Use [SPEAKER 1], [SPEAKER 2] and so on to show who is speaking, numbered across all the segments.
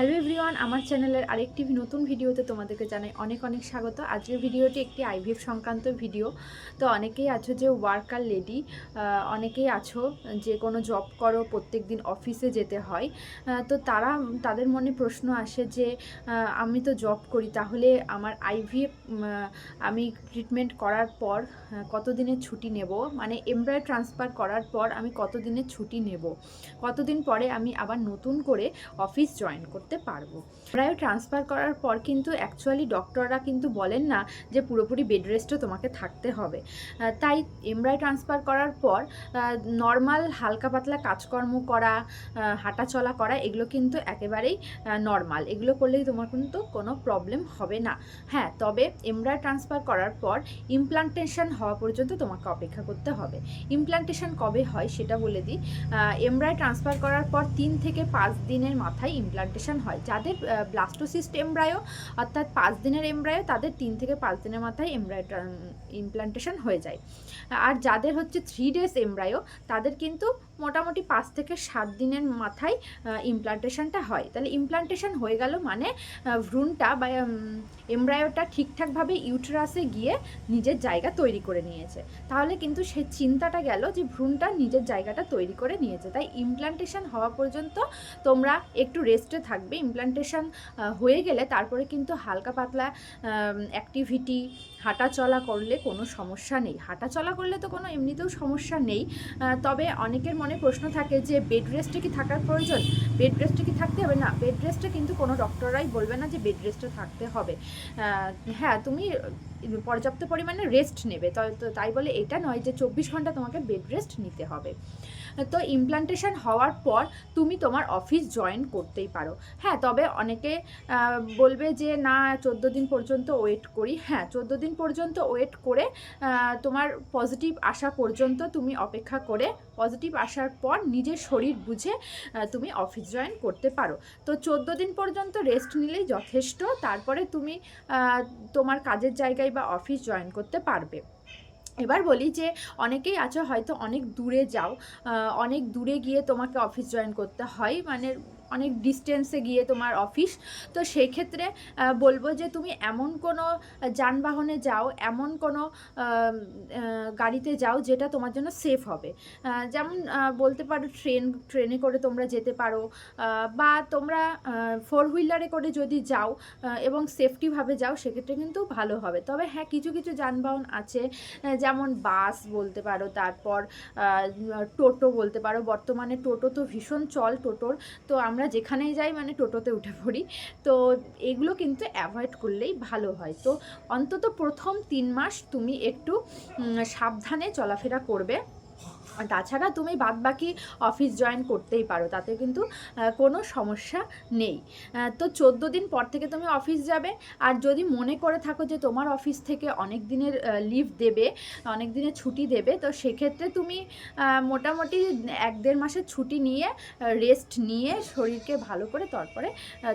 [SPEAKER 1] Hello everyone আমার চ্যানেলের আরেকটি নতুন ভিডিওতে তোমাদেরকে জানাই অনেক অনেক স্বাগত। আজকের ভিডিওটি একটি আইভিএফ সংক্রান্ত ভিডিও তো অনেকেই আছো যে ওয়ার্কার লেডি অনেকেই আছো যে কোনো জব করো প্রত্যেক দিন অফিসে যেতে হয়। তো তারা, তাদের মনে প্রশ্ন আসে যে আমি তো জব করি, তাহলে আমার আইভিএফ আমি ট্রিটমেন্ট করার পর কতদিনের ছুটি নেব? মানে এমব্রয় ট্রান্সফার করার পর আমি কতদিনের ছুটি নেব? কতদিন পরে আমি আবার নতুন করে অফিস জয়েন করতে পারব। প্রায় ট্রান্সফার করার পর কিন্তু অ্যাকচুয়ালি ডক্টররা কিন্তু বলেন না যে পুরোপুরি বেড রেস্টও তোমাকে থাকতে হবে। তাই এমব্রয় ট্রান্সফার করার পর নর্মাল হালকা পাতলা কাজকর্ম করা আহ, হাঁটাচলা করা এগুলো কিন্তু একেবারেই নর্মাল এগুলো করলেই তোমার কিন্তু কোনো প্রবলেম হবে না। হ্যাঁ তবে এমব্রয় ট্রান্সফার করার পর ইমপ্লান্টেশন হওয়া পর্যন্ত তোমাকে অপেক্ষা করতে হবে। ইমপ্লান্টেশন কবে হয় সেটা বলে দিই। এমব্রয় ট্রান্সফার করার পর তিন থেকে পাঁচ দিনের মাথায় ইমপ্লান্টেশন হয়। যাদের ব্লাস্টোসিস্ট এমব্রায়ো অর্থাৎ পাঁচ দিনের এমব্রায়ো তাদের তিন থেকে পাঁচ দিনের মাথায় এমব্রায়ো ইমপ্লান্টেশন হয়ে যায়। আর যাদের হচ্ছে থ্রি ডেজ এমব্রায়ো তাদের কিন্তু মোটামুটি পাঁচ থেকে সাত দিনের মাথায় ইমপ্লান্টেশনটা হয়। তাহলে ইমপ্লান্টেশন হয়ে গেল মানে ভ্রূণটা বা এমব্রায়োটা ঠিকঠাকভাবে ইউটেরাসে গিয়ে নিজের জায়গা তৈরি করে নিয়েছে। তাহলে কিন্তু সে চিন্তাটা গেল যে ভ্রূণটা নিজের জায়গাটা তৈরি করে নিয়েছে। তাই ইমপ্লান্টেশন হওয়া পর্যন্ত তোমরা একটু রেস্টে থাকবে। ইমপ্লান্টেশন হয়ে গেলে তারপরে কিন্তু হালকা পাতলা অ্যাক্টিভিটি হাঁটা চলা করলে কোনো সমস্যা নেই। হাঁটা চলা করলে তো কোনো এমনিতেও সমস্যা নেই। তবে অনেকের মনে প্রশ্ন থাকে যে বেড রেস্টে কি থাকার প্রয়োজন? বেড রেস্টে কি থাকতে হবে? না বেড রেস্টে কিন্তু কোনো ডক্টররাই বলবে না যে বেড রেস্টে থাকতে হবে। হ্যাঁ তুমি পর্যাপ্ত পরিমাণে রেস্ট নেবে। তো- তাই বলে এটা নয় যে চব্বিশ ঘণ্টা তোমাকে বেড রেস্ট নিতে হবে। তো ইমপ্লান্টেশন হওয়ার পর তুমি তোমার অফিস জয়েন করতেই পারো। হ্যাঁ তবে অনেকে বলবে যে না, চোদ্দ দিন পর্যন্ত ওয়েট করি। হ্যাঁ চোদ্দ দিন পর্যন্ত ওয়েট করে তোমার পজিটিভ আসা পর্যন্ত তুমি অপেক্ষা করে পজিটিভ আসার পর নিজের শরীর বুঝে তুমি অফিস জয়েন করতে পারো। তো চোদ্দ দিন পর্যন্ত রেস্ট নিলেই যথেষ্ট। তারপরে তুমি তোমার কাজের জায়গায় বা অফিস জয়েন করতে পারবে। এবার বলি যে, অনেকেই আছো হয়তো অনেক দূরে যাও অনেক দূরে গিয়ে তোমাকে অফিস জয়েন করতে হয় মানে অনেক ডিস্টেন্সে গিয়ে তোমার অফিস তো সেই ক্ষেত্রে বলব যে তুমি এমন কোনো যানবাহনে যাও, এমন কোনো গাড়িতে যাও যেটা তোমার জন্য সেফ হবে। যেমন বলতে পারো ট্রেন ট্রেনে করে তোমরা যেতে পারো বা তোমরা ফোর হুইলারে করে যদি যাও এবং সেফটিভাবে যাও, সেক্ষেত্রে কিন্তু ভালো হবে। তবে হ্যাঁ কিছু কিছু যানবাহন আছে যেমন বাস বলতে পারো, তারপর টোটো বলতে পারো। বর্তমানে টোটো তো ভীষণ চল টোটোর, তো আমরা যেখানেই যাই মানে টোটোতে উঠে পড়ি। তো এগুলো কিন্তু অ্যাভয়েড করলেই ভালো হয়। তো অন্তত প্রথম তিন মাস তুমি একটু সাবধানে চলাফেরা করবে। তাছাড়া তুমি বাদবাকি অফিস জয়েন করতেই পারো, তাতে কিন্তু কোনো সমস্যা নেই। তো চোদ্দ দিন পর থেকে তুমি অফিস যাবে, আর যদি মনে করে থাকো যে তোমার অফিস থেকে অনেক দিনের লিভ দেবে, অনেক দিনের ছুটি দেবে, তো সেক্ষেত্রে তুমি মোটামুটি এক দেড় মাসের ছুটি নিয়ে রেস্ট নিয়ে শরীরকে ভালো করে তারপরে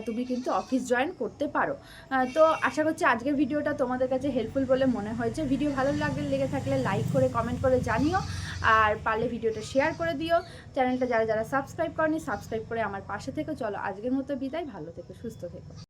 [SPEAKER 1] তুমি কিন্তু অফিস জয়েন করতে পারো। তো আশা করছি আজকের ভিডিওটা তোমাদের কাছে হেল্পফুল বলে মনে হয়েছে। ভিডিও ভালো লাগলে, লেগে থাকলে লাইক করে কমেন্ট করে জানিও। আর পারলে ভিডিওটা শেয়ার করে দিও। চ্যানেলটা যারা যারা সাবস্ক্রাইব করনি সাবস্ক্রাইব করে আমার পাশে থেকে। চলো আজকের মতো বিদায়। ভালো থেকো, সুস্থ থেকো।